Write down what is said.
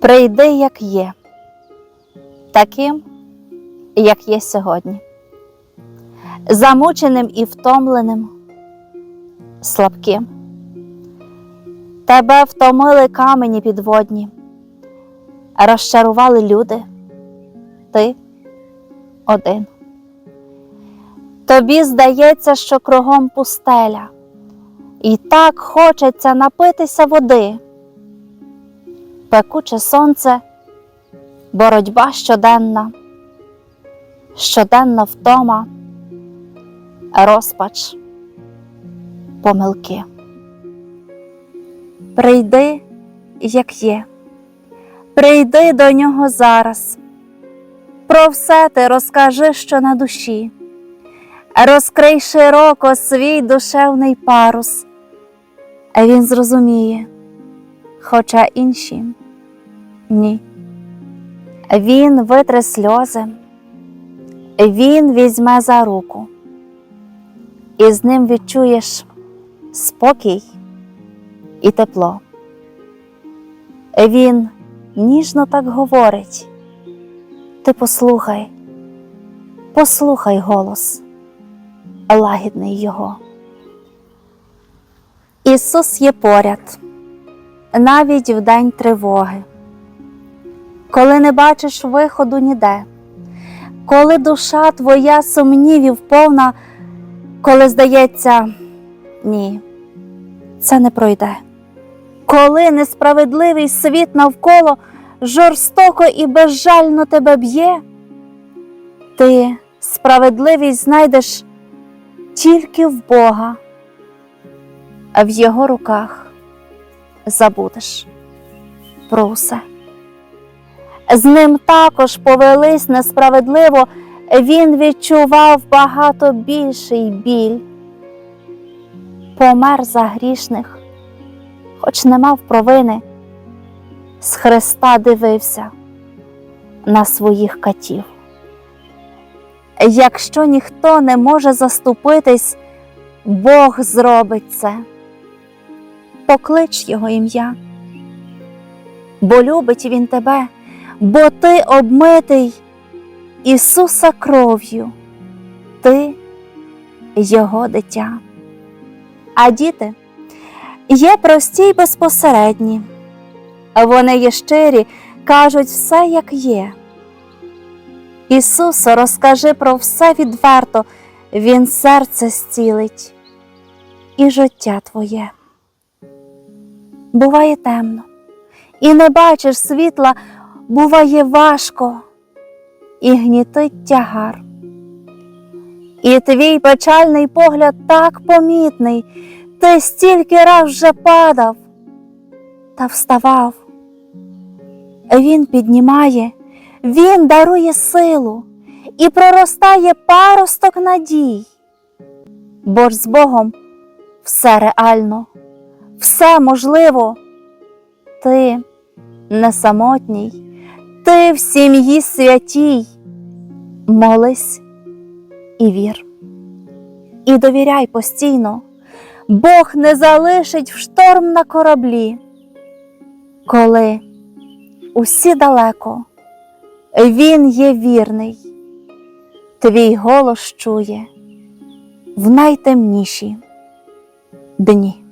Прийди, як є, таким, як є сьогодні, замученим і втомленим, слабким. Тебе втомили камені підводні, розчарували люди, ти один. Тобі здається, що кругом пустеля, і так хочеться напитися води. Пекуче сонце, боротьба щоденна, щоденна втома, розпач, помилки. Прийди, як є, прийди до нього зараз. Про все ти розкажи, що на душі, розкрий широко свій душевний парус, він зрозуміє, хоча інші ні. Він витре сльози, він візьме за руку, і з ним відчуєш спокій і тепло. Він ніжно так говорить. Ти послухай, послухай голос, лагідний Його. Ісус є поряд, навіть в день тривоги, коли не бачиш виходу ніде, коли душа твоя сумнівів повна, коли здається, ні, це не пройде. Коли несправедливий світ навколо жорстоко і безжально тебе б'є, ти справедливість знайдеш тільки в Бога, а в Його руках забудеш про усе. З ним також повелись несправедливо, він відчував багато більший біль, помер за грішних, хоч не мав провини з Христа дивився на своїх катів. Якщо ніхто не може заступитись, Бог зробить це. Поклич Його ім'я, бо любить Він тебе, бо ти обмитий Ісуса кров'ю, ти Його дитя. А діти є прості й безпосередні. Вони є щирі, кажуть все, як є. Ісусу, розкажи про все відверто, Він серце зцілить і життя твоє. Буває темно, і не бачиш світла, буває важко, і гнітить тягар. І твій печальний погляд так помітний, ти стільки раз вже падав та вставав. Він піднімає, Він дарує силу і проростає паросток надій. Бо ж з Богом все реально, все можливо. Ти не самотній, ти в сім'ї святій. Молись і вір. І довіряй постійно, Бог не залишить в шторм на кораблі. Коли усі далеко, Він є вірний, твій голос чує в найтемніші дні.